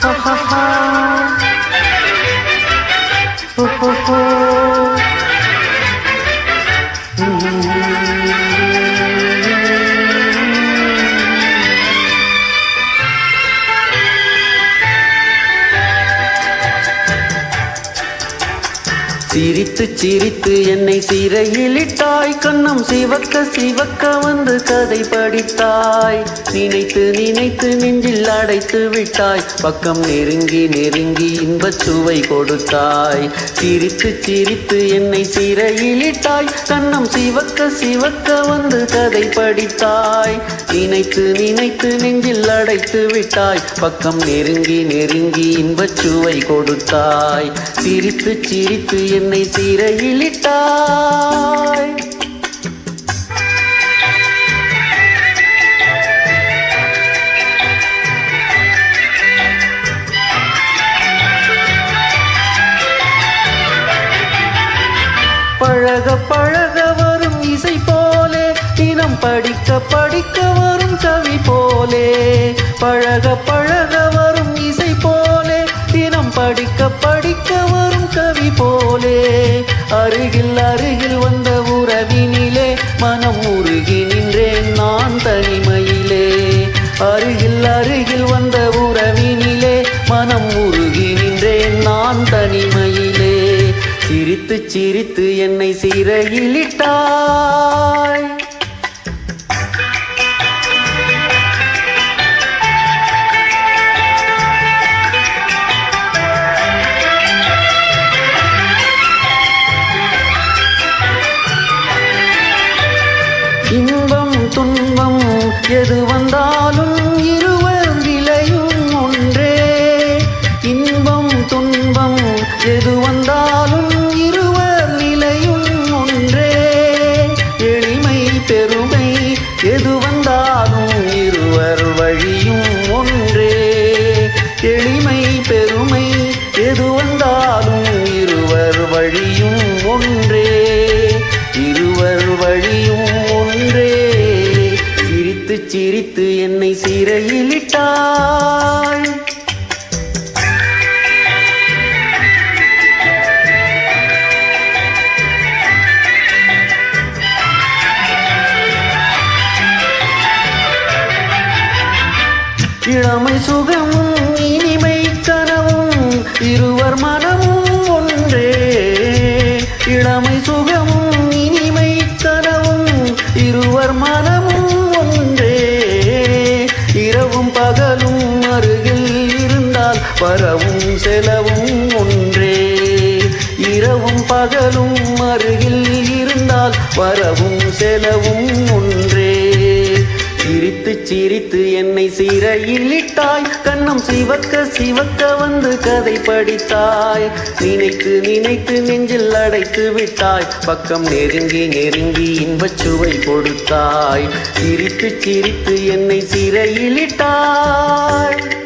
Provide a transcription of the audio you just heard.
哈哈哈。சிரித்து சிரித்து என்னை சிறையிலிட்டாய். கண்ணம் சிவக்க சிவக்க வந்து கதை படித்தாய். நினைத்து நினைத்து நெஞ்சில் அடைத்து விட்டாய். பக்கம் நெருங்கி நெருங்கி இன்பச் சுவை கொடுத்தாய். சிரித்து சிரித்து என்னை சிறையிலிட்டாய். கண்ணம் சிவக்க சிவக்க வந்து கதை படித்தாய். நினைத்து நினைத்து நெஞ்சில் அடைத்து விட்டாய். பக்கம் நெருங்கி நெருங்கி இன்பச் சுவை கொடுத்தாய். சிரித்து சிரித்து என்னை சிறையிலிட்டாய் பழக பழக வரும் இசை போலே தினம் படிக்க படிக்க வரும் கவி போலே. பழக பழக அருகில் அருகில் வந்த உறவினிலே மனம் உருகி நின்றேன் நான் தனிமையிலே. அருகில் அருகில் வந்த உறவினிலே மனம் உருகி நின்றேன் நான் தனிமையிலே. சிரித்து சிரித்து என்னை சிறையிலிட்டாய் எது வந்தாலும் இருவர் விலையும் ஒன்றே. இன்பம் துன்பம் எது வந்தாலும் இருவர் விலையும் ஒன்றே. எளிமை பெருமை எது வந்தாலும் இருவர் வழியும் ஒன்றே. எளிமை பெருமை எது வந்தாலும் இருவர் வழியும் ஒன்றே. இருவர் வழியும் சிரித்து என்னை சிறையிலிட்டாள். இளமை சுகமும் இனிமை கனவும் இருவர் மன பகலும் அருகில் இருந்தால் வரவும் செலவும் ஒன்றே. இரவும் பகலும் அருகில் இருந்தால் வரவும் செலவும் ஒன்றே. சிரித்து என்னை என்னை சிறையிலிட்டாய் கண்ணம் சிவக்க சிவக்க வந்து கதை படித்தாய். நினைத்து நினைத்து நெஞ்சில் அடைத்து விட்டாய். பக்கம் நெருங்கி நெருங்கி இன்பச் சுவை கொடுத்தாய். சிரித்து சிரித்து என்னை சிறையிலிட்டாய்